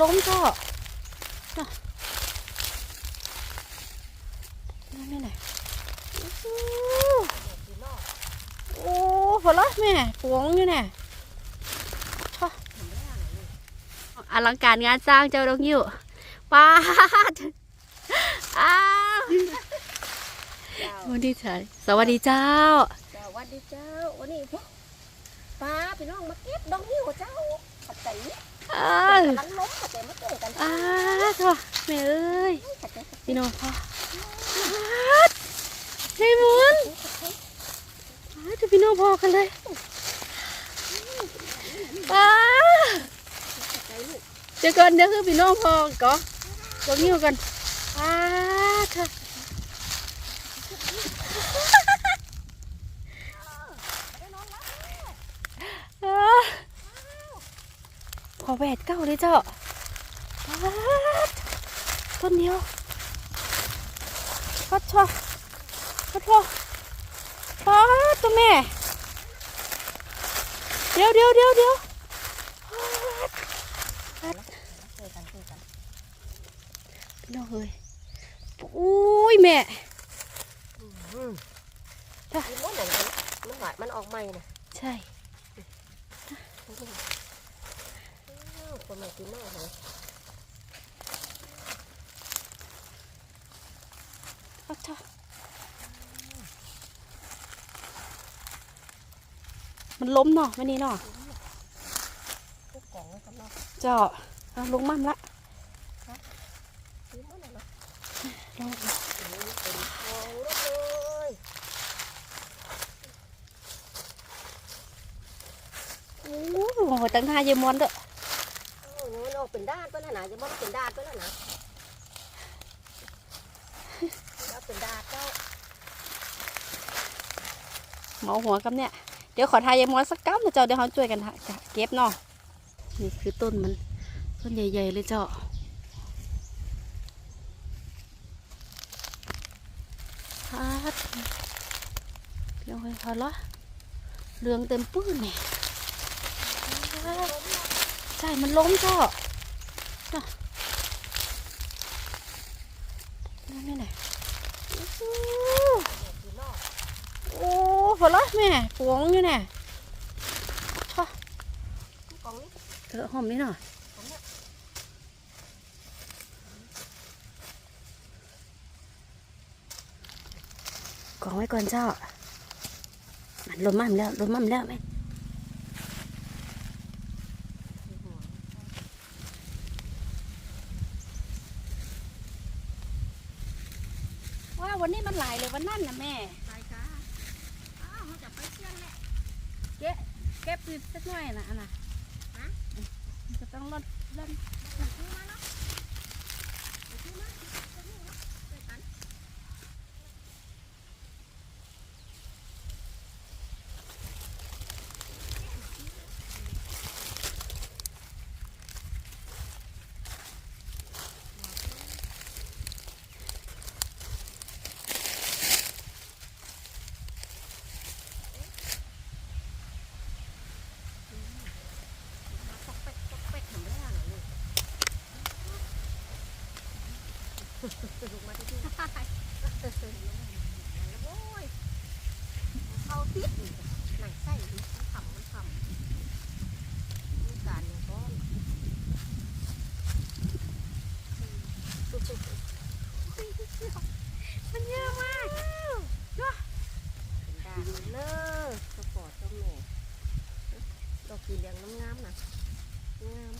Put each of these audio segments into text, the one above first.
ล้มก็นั่นไม่ไหนโอ้โหโอ้พอละแม่ปวงอยู่แน่ชออลังการงานสร้างเจ้าดงอยู่ป้าดอ้าวสวัสดีจ้าสวัสดีเจ้า สวัสดีเจ้าวันนี้พวกป้าพี่น้องมาเก็บดองหิ้วเจ้าขัดใจ อ้าวกันล้มขัดใจมาเจอกันอ้าวโถ่แม่เอ้ยขัดใจพี่น้องพ่อในมุนอ้าวจะพี่น้องพอกันเลยป้าใจลูกเดี๋ยวก่อนเดี๋ยวคือพี่น้องพอก่อนลงนิ้วกันป้าเถอะอ้าว พอแหวดเก้าเลยเจ้าป้าดต้นเดียวปัดชอปัดชอป้าดตัวแม่ เดี๋ยวเดี๋ยวเดี๋ยวเดี๋ยวเจอกันเจอกันพี่น้องเอ้ยอุ้ยแม่อืมกินว่าอย่างนั้นมันหวานมันออกใหม่นะใช่ คนมากินมากเลยปัดชอมันล้มเนาะมันนี่เนาะพวกกล่องกันเนาะเจ้าเอาลงมั่มละกินว่าอย่างนั้นลงเป็นทองรถเลยโอ้โหตั้งหน้าเยายมอนเด้อโอ้ยมันอกเป็นด้านไปแล้วนะจะมันเป็นด้านไปแล้วนะแล้วเป็นด้านเจ้าเหมาหัวกับเนี่ย เดี๋ยวขอทายยายมอนสักกั๊บนะเจ้าเดี๋ยวเขาช่วยกันเก็บเนาะนี่คือต้นมัน ต้นใหญ่ๆเลยเจ้าพัดเดี๋ยวให้พอละเหลืองเต็มปื้นเนี่ยใช่ มันล้มก็ น่ะนั่นไม่ไหนโอ้โหกินละแม่ปวงอยู่แน่ชอกล่อเธอหอมนี่หน่อยกองไว้ก่อนเจ้ามันลมมั่มแล้วลมมั่มแล้วไหมว่าวันนี้มัน หลายเลยวันนั่นนะแม่ไปจ้าอ้าวมันจะไปเชื่องแหละเก็บเก็บนิดสักหน่อยนะอันน่ะฮะมันจะต้องลดลดซื้อมาเนาะซื้อมาซื้อมาเจอกัน ตกเป็ดตกเป็ดทำได้หรอลูก ลูกมาที่นี่แล้วโอ้ยเข้าติดหนังไส้มันขำมันขำมีการอย่างก้อนมันเยอะมากเป็นดาบเลยสปอร์ตต้องแม่ดอกกีเหลืองงามๆนะงาม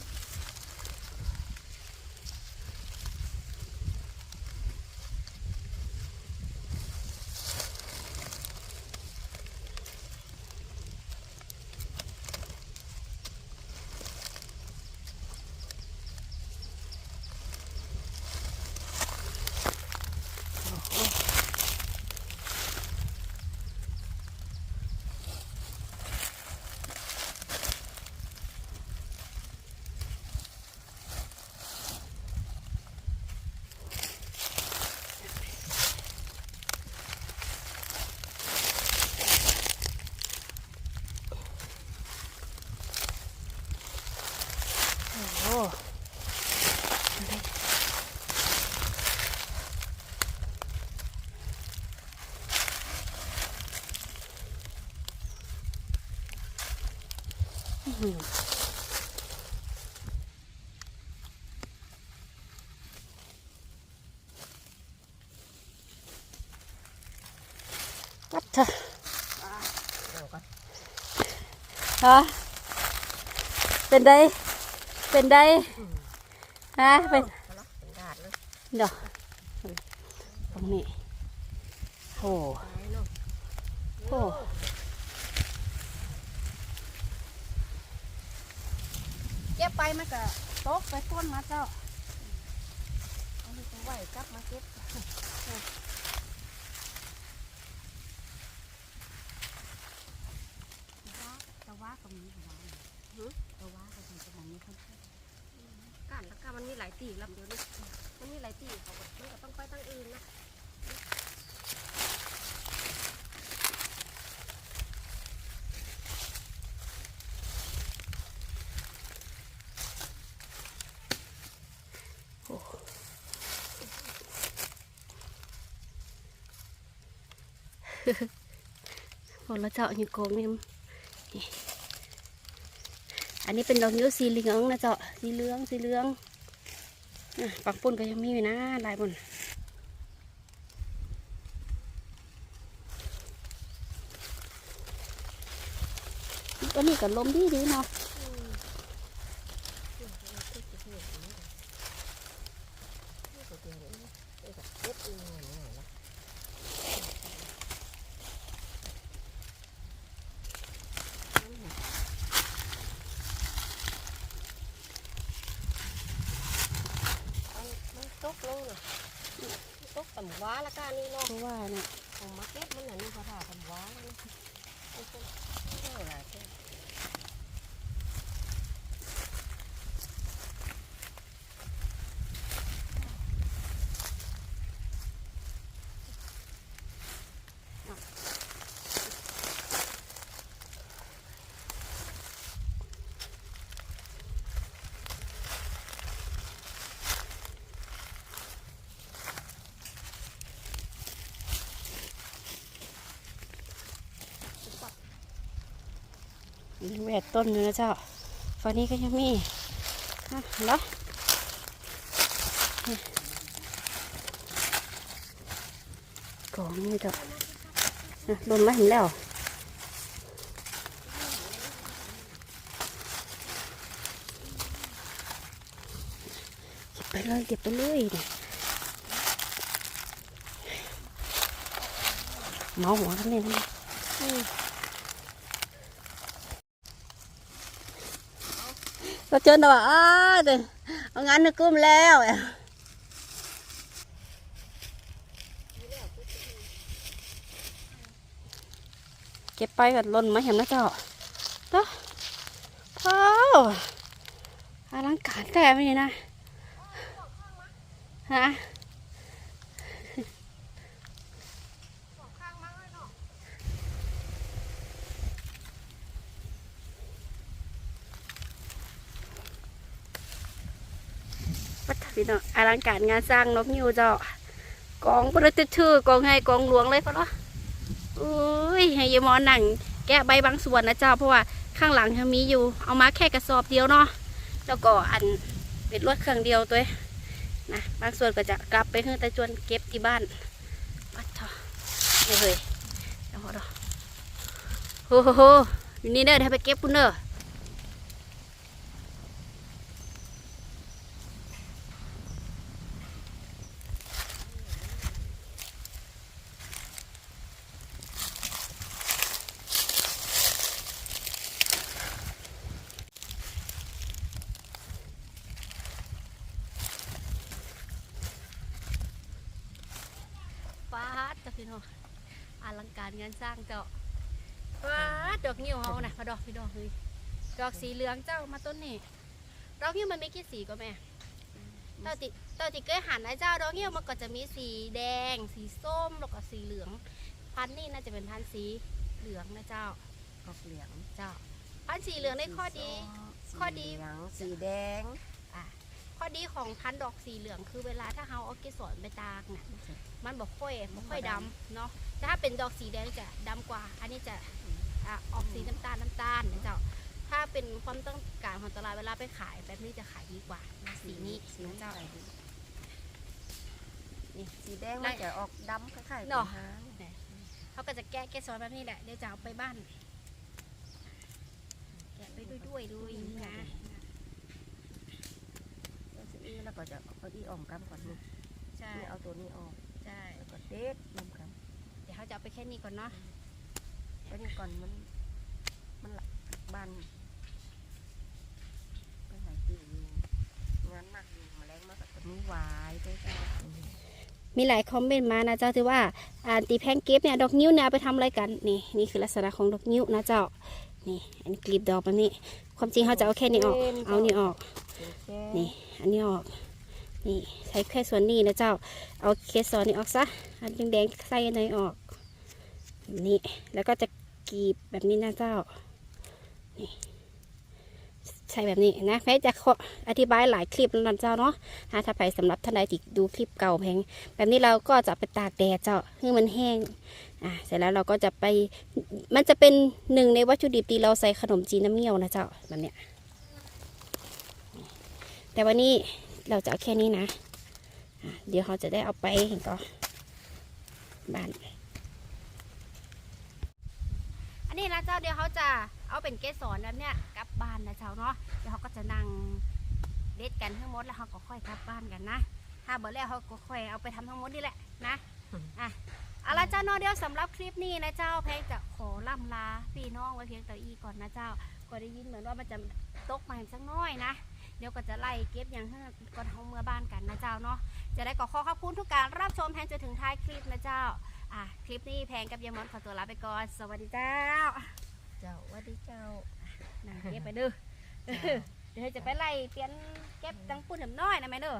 โหือ วัดเถอะเดี๋ยวก่อนฮะเป็นได้ เป็นได้ฮะเป็นเอาละเป็นดาดเลยเดี๋ยวตรงนี้โอ้ ไปเนาะ โอ้ เก็บไป มันก็ตกไปก้นมาเจ้าเอาไปไหวกลับมาเก็บตะว่าก็มีตะว่าตะว่าก็มีตะมันมีคนกันแล้วก็มันมีหลายตีลำเดียวนี่มันมีหลายตีเขาก็มันก็ต้องไปตั้งอื่นนะ พอเราเจาะอยู่โกงนี่อันนี้เป็นดอกนิ้วสีเหลืองนะเจาะสีเหลืองสีเหลืองอปักปุ่นก็ยังมีอยู่นะลายบนตัวนี้ก็ลมดีดีเนาะ เก็บเองเนี่ยนะ มันมันตกลงเนาะมันตกต่ำว้า ละกันนี่เนาะเพราะว่าเนี่ยของมาเก็ตมันน่ะนี่เขาถ่าต่ำว้าแล้วนะมันก็ไม่ได้หลายเท่า ยังแหวกต้นอยู่นะเจ้าฝั่งนี้ก็ยังมีอะเหรอนี่กองนี่เจ้าอะโดนมาเห็นแล้วเก็บไปเลยเก็บไปเลยเนี่ยเมาหัวกันเลยนะ ก็เจอนะว่าอ้าเด้อเอางานนึกกุ้มแล้วเก็บไปกับล่นมาเห็นนะเจ้าเนาะว้าอลังการแต่ไม่นะฮะ พี่น้องอลังการงานสร้างนกยูเจ้ากองประตึชื่อกองไงกองหลวงเลยพะเนาะอุ้ยให้ยมอนั่งแกะใบบางส่วนนะเจ้าเพราะว่าข้างหลังยังมีอยู่ เอามาแค่กระสอบเดียวเนาะแล้วก็อันเป็นรถเครื่องเดียวตัวนะบางส่วนก็จะกลับไปเฮือต่จวนเก็บที่บ้านปัดเถอะไม่เลยเดี๋ยวพอดอโอ้โหอยู่นี่เด้อเดี๋ยวไปเก็บปุ่นเด้อ ป้าดจ้ะพี่น้องอลังการงานสร้างเจ้าป้าดดอกนิ้วเฮานะมาดอกพี่ดอกเลยดอกสีเหลืองเจ้ามาต้นนี่ดอกนิ้วมันมีกี่สีก็แม่เต้าติเต้าติเคยหันนะเจ้าดอกนิ้วมันก็จะมีสีแดง สีส้มแล้วก็สีเหลือง พันธุ์นี่น่าจะเป็นพันธุ์สีเหลืองนะเจ้ากอกเหลืองเจ้าพันธุ์สีเหลืองในข้อดี ข้อดีสีเหลืองสีแดง ข้อดีของพันธุ์ดอกสีเหลืองคือเวลาถ้าเฮาเอาเกสรไปตากน่ะมันบอกค่อยบ่ค่อยดำเนาะแต่ถ้าเป็นดอกสีแดงจะดำกว่า อันนี้จะอะออกสีน้ำตาลน้ำตาลนะเจ้าถ้าเป็นความต้องการของตลาดเวลาไปขายแบบนี้จะขายดีกว่าสีนี้สีนะเจ้าใส่ดีนี่สีแดงไล่มันจะออกดำคล้ายๆเนาะหางเขาก็จะแกะเกสรแบบนี้แหละเดี๋ยวจะเอาไปบ้านแกะไปด้วยด้วยๆดูอย่างนี้นะ แล้วสีแล้วก็จะเอาอีอ่อมกันก่อนลูกใช่นี่เอาตัวนี้ออกใช่แล้วก็เด็ดนำกันเดี๋ยวเขาจะเอาไปแค่นี้ก่อนเนาะแล้วนี่ก่อนมันมันหลักบานไปหากินอยู่งานมากอยู่แมลงมากกับนี้หวายด้วยจ้ามีหลายคอมเมนต์มานะเจ้าที่ว่าอ่าตีแพงเก็บเนี่ยดอกนิ้วเนี่ยเอาไปทำอะไรกันนี่นี่คือลักษณะของดอกนิ้วนะเจ้านี่อันนี้กลีบดอกแบบนี้ ความจริงเขาจะเอาแค่นี้ออก เอานี่ออก นี่อันนี้ออกนี่ใช้แค่ส่วนนี้นะเจ้า เอาเคสซอนนี้ออกซะอันแดงๆใส่อันไหนออกนี้แล้วก็จะกรีบแบบนี้นะเจ้านี่ใช่แบบนี้นะแม้จะขออธิบายหลายคลิปแล้วนะเจ้าเนาะถ้าถ้าไปสำหรับท่านใดที่ดูคลิปเก่าแพงแบบนี้เราก็จะไปตากแดดเจ้าให้มันแห้งอะเสร็จแล้วเราก็จะไปมันจะเป็นหนึ่งในวัตถุดิบที่เราใส่ขนมจีนน้ำเงี้ยวนะเจ้าแบบเนี้ย แต่วันนี้เราจะเอาแค่นี้นะ เดี๋ยวเขาจะได้เอาไปเห็นก็บ้านอันนี้นะเจ้าเดี๋ยวเขาจะเอาเป็นเกสรนั้นเนี่ยกลับบ้านนะเจ้าเนาะเดี๋ยวเขาก็จะนั่งเด็ดกันทั้งหมดแล้วเขาก็ค่อยกลับบ้านกันนะ ถ้าบ่แล้วเขาก็ค่อยเอาไปทำทั้งหมดนี่แหละนะอะเอาละเจ้าเนาะเดี๋ยวสำหรับคลิปนี้นะเจ้าแพงจะขอล่ำลาพี่น้องไว้เพียงแต่อีก่อนนะเจ้า ก็ได้ยินเหมือนว่ามันจะตกมาอีกสักน้อยนะ เดี๋ยวก็จะไล่เก็บอย่างให้ก่อนเฮาเมื่อบ้านกันนะเจ้าเนาะจะได้ก็ขอขอบคุณทุกการรับชมแพงจนถึงท้ายคลิปนะเจ้าอะคลิปนี้แพงกับยายมอนขอตัวลาไปก่อน สวัสดีเจ้า เจ้าว่าดีเจ้านั่งเก็บไปเด้อเจ้าเดี๋ยวจะไปไล่เปลี่ยนเก็บตังปุ่นหน่ำน้อยนะแม่เด้อ